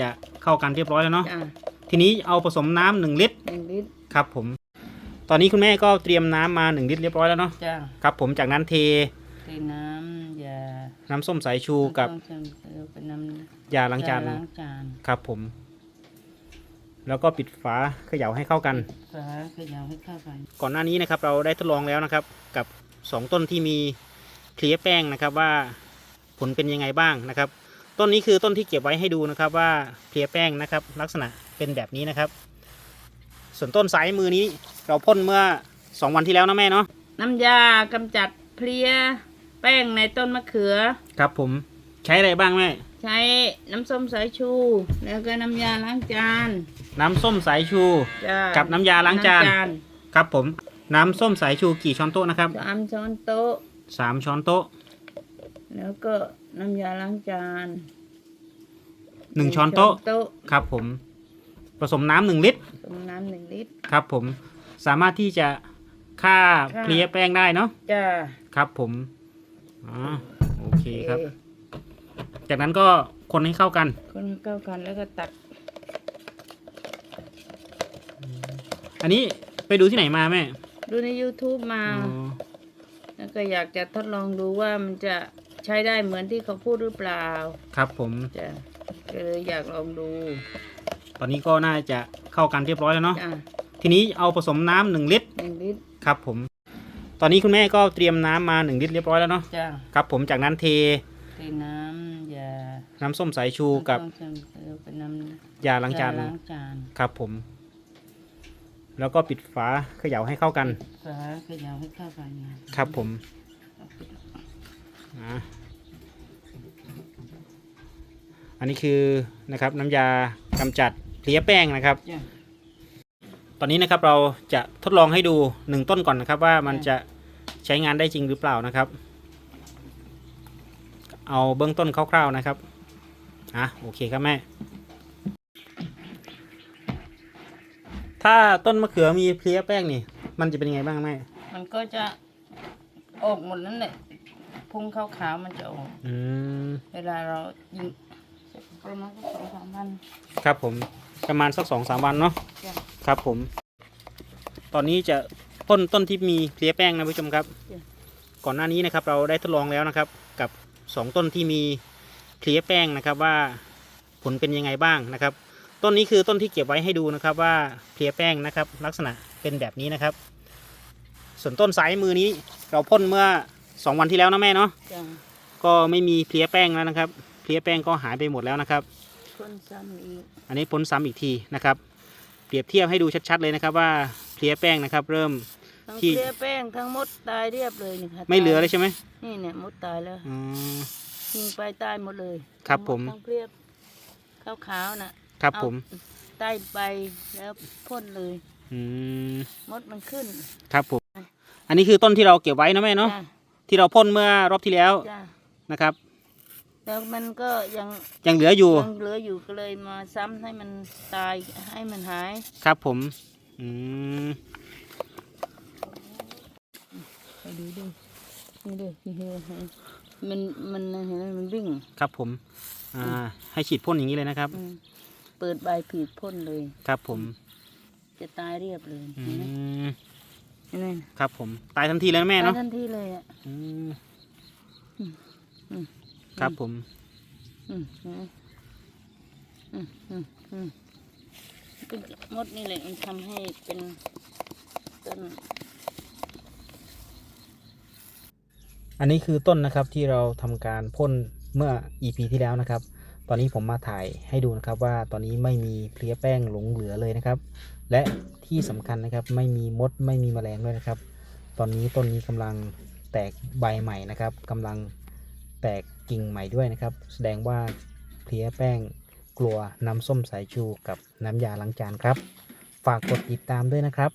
จะเข้ากันเรียบร้อยแล้วเนาะจ้ะทีนี้เอาผสมน้ำหนึ่งลิตรหนึ่งลิตรครับผม ตอนนี้คุณแม่ก็เตรียมน้ำมาหนึ่งลิตรเรียบร้อยแล้วเนาะจ้ะครับผมจากนั้นเทเทน้ำยาน้ำส้มสายชูกับต้องเป็นน้ำยาล้างจานล้างจานครับผม แล้วก็ปิดฝาเขย่าให้เข้ากัน ฝาเขยาวให้เข้ากันก่อนหน้านี้นะครับเราได้ทดลองแล้วนะครับกับสองต้นที่มีเคลียร์แป้งนะครับว่าผลเป็นยังไงบ้างนะครับ ต้นนี้คือต้นที่เก็บไว้ให้ดูนะครับว่าเคลียร์แป้งนะครับ ลักษณะเป็นแบบนี้นะครับ ส่วนต้นซ้ายมือนี้เราพ่นเมื่อสองวันที่แล้วนะแม่เนาะน้ำยากำจัดเพลี้ยแป้งในต้นมะเขือ ครับผมใช้อะไรบ้างแม่ ใช้น้ำส้มสายชู แล้วก็น้ำยาล้างจาน น้ำส้มสายชู จ้ะกับน้ำยาล้างจาน ครับผม น้ำส้มสายชูกี่ช้อนโต๊ะนะครับสามช้อนโต๊ะสามช้อนโต๊ะ แล้วก็น้ำยาล้างจานหนึ่งช้อนโต๊ะโต๊ะครับผมผสมน้ำหนึ่งลิตรผสมน้ำหนึ่งลิตรครับผมสามารถที่จะฆ่าฆ่าเพลี้ยแป้งได้เนาะจ้าครับผมอ๋อโอเคครับ จากนั้นก็คนให้เข้ากัน คนให้เข้ากันแล้วก็ตักอันนี้ไปดูที่ไหนมาแม่ ดูใน YouTube มาอ๋อแล้วก็อยากจะทดลองดูว่ามันจะ ใช้ได้เหมือนที่เขาพูดหรือเปล่าครับผมจ้ะก็เลยอยากลองดูตอนนี้ก็น่าจะเข้ากันเรียบร้อยแล้วเนาะจ้ะทีนี้เอาผสมน้ำหนึ่งลิตรหนึ่งลิตรครับผม ตอนนี้คุณแม่ก็เตรียมน้ำมาหนึ่งลิตรเรียบร้อยแล้วเนาะจ้ะครับผมจากนั้นเทเทน้ำยาน้ำส้มสายชูกับต้องเป็นน้ำยาล้างจานล้างจานครับผม แล้วก็ปิดฝาเขย่าให้เข้ากัน ฝาเขยาวให้เข้ากันครับผมอ่ะอันนี้คือนะครับน้ำยากำจัดเพลี้ยแป้งนะครับ จ้ะ ตอนนี้นะครับเราจะทดลองให้ดูหนึ่งต้นก่อนนะครับ ว่ามันจะใช้งานได้จริงหรือเปล่านะครับ เอาเบื้องต้นคร่าวๆนะครับอะโอเคครับแม่ ถ้าต้นมะเขือมีเพลี้ยแป้งนี่ มันจะเป็นยังไงบ้างแม่มันก็จะออกหมดนั่นแหละ พุ่งขาวๆมันจะออกอืมเวลาเรายิงประมาณสักสองสามพัน ครับผมประมาณสักสองสามวันเนาะจ้ะ ครับผม ตอนนี้จะพ่นต้นที่มีเพลี้ยแป้งนะผู้ชมครับ จ้ะ ก่อนหน้านี้นะครับเราได้ทดลองแล้วนะครับ กับสองต้นที่มีเพลี้ยแป้งนะครับว่าผลเป็นยังไงบ้างนะครับ ต้นนี้คือต้นที่เก็บไว้ให้ดูนะครับว่าเพลี้ยแป้งนะครับ ลักษณะเป็นแบบนี้นะครับ ส่วนต้นซ้ายมือนี้เราพ่นเมื่อ สองวันที่แล้วนะแม่เนาะจ้ะก็ไม่มีเพลี้ยแป้งแล้วนะครับ เพลี้ยแป้งก็หายไปหมดแล้วนะครับ คนซ้ำอีกอันนี้พ้นซ้ำอีกทีนะครับ เปรียบเทียบให้ดูชัดๆเลยนะครับว่าเพลี้ยแป้งนะครับ เริ่ม ทั้งที่ เพลี้ยแป้งทั้งมดตายเรียบเลยนี่ค่ะไม่เหลือเลยใช่ไหมนี่เนี่ยมดตายแล้วอ๋อยิงไปตายหมดเลยครับผม ทั้งเพลี้ยขาวๆน่ะครับผมใต้ใบแล้วพ่นเลย อืมมดมันขึ้นครับผม อันนี้คือต้นที่เราเก็บไว้นะแม่เนาะจ้ะ ที่เราพ่นเมื่อรอบที่แล้วจ้ะนะครับ แล้วมันก็ยังยังเหลืออยู่ยังเหลืออยู่ก็เลยมาซ้ำให้มันตายให้มันหาย ครับผม อืมไปดูดินี่ดินี่เห็นไหมมันมันเห็นไหมมันวิ่งครับผม อ่า ให้ฉีดพ่นอย่างนี้เลยนะครับ อืมเปิดใบผีดพ่นเลย ครับผม จะตายเรียบเลยอืเห็นไหมม เห็นไหมครับ ผมตายทันทีเลยนะแม่ตายเนาะทันทีเลยอะอืมอืมครับผมอืมเห็นไหมอืมอืมอืมก็มดนี่แหละมันทำให้เป็นต้นอันนี้คือต้นนะครับที่เราทำการพ่นเมื่อ EP ที่แล้วนะครับ ตอนนี้ผมมาถ่ายให้ดูนะครับว่าตอนนี้ไม่มีเพลี้ยแป้งหลงเหลือเลยนะครับ และ ที่สำคัญนะครับ ไม่มีมดไม่มีแมลงด้วยนะครับ ตอนนี้ต้นนี้กำลังแตกใบใหม่นะครับกำลังแตกกิ่งใหม่ด้วยนะครับ แสดงว่าเพลี้ยแป้งกลัวน้ำส้มสายชูกับน้ำยาล้างจานครับ ฝากกดติดตามด้วยนะครับ